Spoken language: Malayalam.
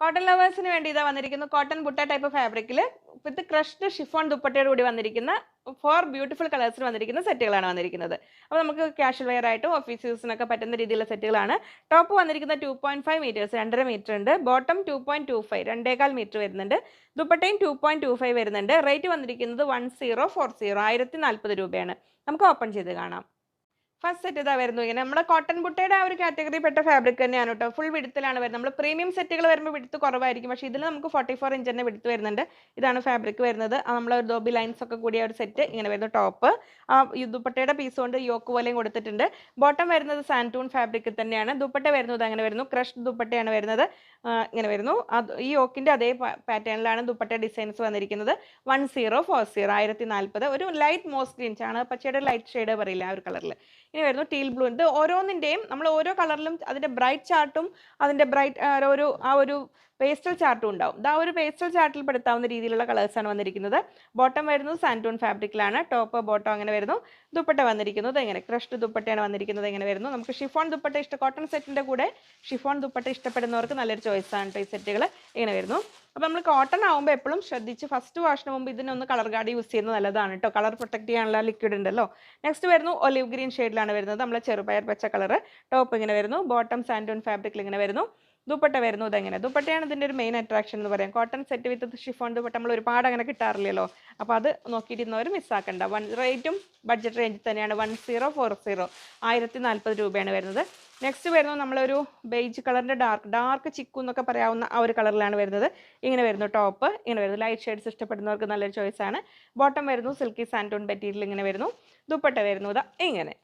കോട്ടൺ ലവേഴ്സിന് വേണ്ടി ഇതാ വന്നിരിക്കുന്നു. കോട്ടൺ ബുട്ട ടൈപ്പ് ഫാബ്രിക്കിൽ വിത്ത് ക്രഷ്ഡ് ഷിഫോൺ ദുപ്പട്ടയോട് കൂടി വന്നിരിക്കുന്ന ഫോർ ബ്യൂട്ടിഫുൾ കളേഴ്സിൽ വന്നിരിക്കുന്ന സെറ്റുകളാണ് വന്നിരിക്കുന്നത്. അപ്പോൾ നമുക്ക് ക്യാഷ്വൽ വെയർ ആയിട്ടും ഓഫീസ് യൂസിനൊക്കെ പറ്റുന്ന രീതിയിലുള്ള സെറ്റുകളാണ് ടോപ്പ് വന്നിരിക്കുന്ന ടു പോയിന്റ് ഫൈവ് മീറ്റേഴ്സ് രണ്ടര മീറ്റർ ഉണ്ട്. Bottom two point two five രണ്ടേകാൽ മീറ്റർ വരുന്നുണ്ട്. ദുപ്പട്ടയും ടു പോയിന്റ് ടു ഫൈവ് വരുന്നുണ്ട്. റേറ്റ് വന്നിരിക്കുന്നത് വൺ സീറോ ഫോർ സീറോ ആയിരത്തി നാൽപ്പത് രൂപയാണ്. നമുക്ക് ഓപ്പൺ ചെയ്ത് കാണാം. ഫസ്റ്റ് സെറ്റ് ഇതാ വരുന്നു ഇങ്ങനെ നമ്മുടെ കോട്ടൺ ബുട്ടയുടെ ആ ഒരു കാറ്റഗറി പെട്ട ഫാബ്രിക് തന്നെയാണ് കേട്ടോ. ഫുൾ വിടുത്തിലാണ് വരുന്നത്. നമ്മൾ പ്രീമിയം സെറ്റുകൾ വരുമ്പോൾ വിടുത്ത് കുറവായിരിക്കും. പക്ഷേ ഇതിൽ നമുക്ക് ഫോർട്ടി ഫോർ ഇഞ്ച് തന്നെ വിടുത്ത് വരുന്നുണ്ട്. ഇതാണ് ഫാബ്രിക് വരുന്നത്. ആ നമ്മൾ ദോബി ലൈൻസ് ഒക്കെ കൂടിയ ഒരു സെറ്റ് ഇങ്ങനെ വരുന്നു ടോപ്പ് ആ ദുപ്പട്ടയുടെ പീസ് കൊണ്ട് യോക്ക് പോലെയും കൊടുത്തിട്ടുണ്ട്. ബോട്ടം വരുന്നത് സാന്റൂൺ ഫാബ്രിക്കിൽ തന്നെയാണ്. ദുപ്പട്ട വരുന്നത് അങ്ങനെ വരുന്നു. ക്രഷ് ദുപ്പട്ടയാണ് വരുന്നത്. ഇങ്ങനെ വരുന്നു. ഈ യോക്കിന്റെ അതേ പാറ്റേണിലാണ് ദുപ്പട്ട ഡിസൈൻസ് വന്നിരിക്കുന്നത്. വൺ സീറോ ഫോർ സീറോ ആയിരത്തി നാൽപ്പത് ഒരു ലൈറ്റ് മോസ്ഗ്രീൻ ചാണകപ്പച്ചയുടെ ലൈറ്റ് ഷെയ്ഡ് പറയില്ല ആ ഒരു കളറിൽ ഇനി വരുന്നു ടീൽ ബ്ലൂ ഇത് ഓരോന്നിന്റെയും നമ്മൾ ഓരോ കളറിലും അതിന്റെ ബ്രൈറ്റ് ചാർട്ടും അതിന്റെ ബ്രൈറ്റ് ഒരു ആ ഒരു പേസ്റ്റൽ ചാർട്ടും ഉണ്ടാവും. ഇതാ ഒരു പേസ്റ്റൽ ചാർട്ടിൽ പെടുത്താവുന്ന രീതിയിലുള്ള കളേഴ്സാണ് വന്നിരിക്കുന്നത്. ബോട്ടം വരുന്നത് സാന്റൂൺ ഫാബ്രിക്കിലാണ് ടോപ്പ് ബോട്ടം അങ്ങനെ വരുന്നു. ദുപ്പട്ട വന്നിരിക്കുന്നത് എങ്ങനെ? ക്രഷ്ഡ് ദുപ്പട്ടയാണ് വന്നിരിക്കുന്നത് എങ്ങനെ വരുന്നു? നമുക്ക് ഷിഫോൺ ദുപ്പട്ട ഇഷ്ടം കോട്ടൺ സെറ്റിന്റെ കൂടെ ഷിഫോൺ ദുപ്പട്ട ഇഷ്ടപ്പെടുന്നവർക്ക് നല്ലൊരു ചോയ്സാണ് ഈ സെറ്റുകൾ ഇങ്ങനെ വരുന്നു. അപ്പോൾ നമ്മൾ കോട്ടൺ ആകുമ്പോൾ എപ്പോഴും ശ്രദ്ധിച്ച് ഫസ്റ്റ് വാഷിന് മുമ്പ് ഇതിനൊന്ന് കളർ ഗാർഡ് യൂസ് ചെയ്യുന്നത് നല്ലതാണ് കേട്ടോ കളർ പ്രൊട്ടക്ട് ചെയ്യാനുള്ള ലിക്വിഡ് ഉണ്ടല്ലോ. നെക്സ്റ്റ് വരുന്നു ഒലിവ് ഗ്രീൻ ഷെയ്ഡിലാണ് വരുന്നത്. നമ്മളെ ചെറുപയർ പച്ച കളർ ടോപ്പ് ഇങ്ങനെ വരുന്നു. ബോട്ടം സാൻഡോൺ ഫാബ്രിക്കിൽ ഇങ്ങനെ വരുന്നു. ദുപ്പട്ട വരുന്നത് എങ്ങനെ ദുപ്പട്ടയാണ് ഇതിന്റെ ഒരു മെയിൻ അട്രാക്ഷൻ എന്ന് പറയാം. Cotton set with chiffon dupatta നമ്മൾ ഒരുപാട് അങ്ങനെ കിട്ടാറില്ലല്ലോ. അപ്പോൾ അത് നോക്കിയിരുന്നവർ മിസ്സാക്കണ്ട വൺ റേറ്റും ബഡ്ജറ്റ് റേഞ്ചിൽ തന്നെയാണ്. വൺ സീറോ ഫോർ സീറോ ആയിരത്തി നാൽപ്പത് രൂപയാണ് വരുന്നത്. നെക്സ്റ്റ് വരുന്നത് നമ്മളൊരു ബേജ് കളറിന്റെ ഡാർക്ക് ഡാർക്ക് ചിക്കു എന്നൊക്കെ പറയാവുന്ന ആ ഒരു കളറിലാണ് വരുന്നത്. ഇങ്ങനെ വരുന്നു ടോപ്പ് ഇങ്ങനെ വരുന്നു. ലൈറ്റ് ഷെയ്ഡ്സ് ഇഷ്ടപ്പെടുന്നവർക്ക് നല്ലൊരു ചോയ്സാണ് ബോട്ടം വരുന്നു സിൽക്കി സാൻഡൂൺ മെറ്റീരിയൽ ഇങ്ങനെ വരുന്നു. ദുപ്പട്ട വരുന്നു ഇതാ ഇങ്ങനെ.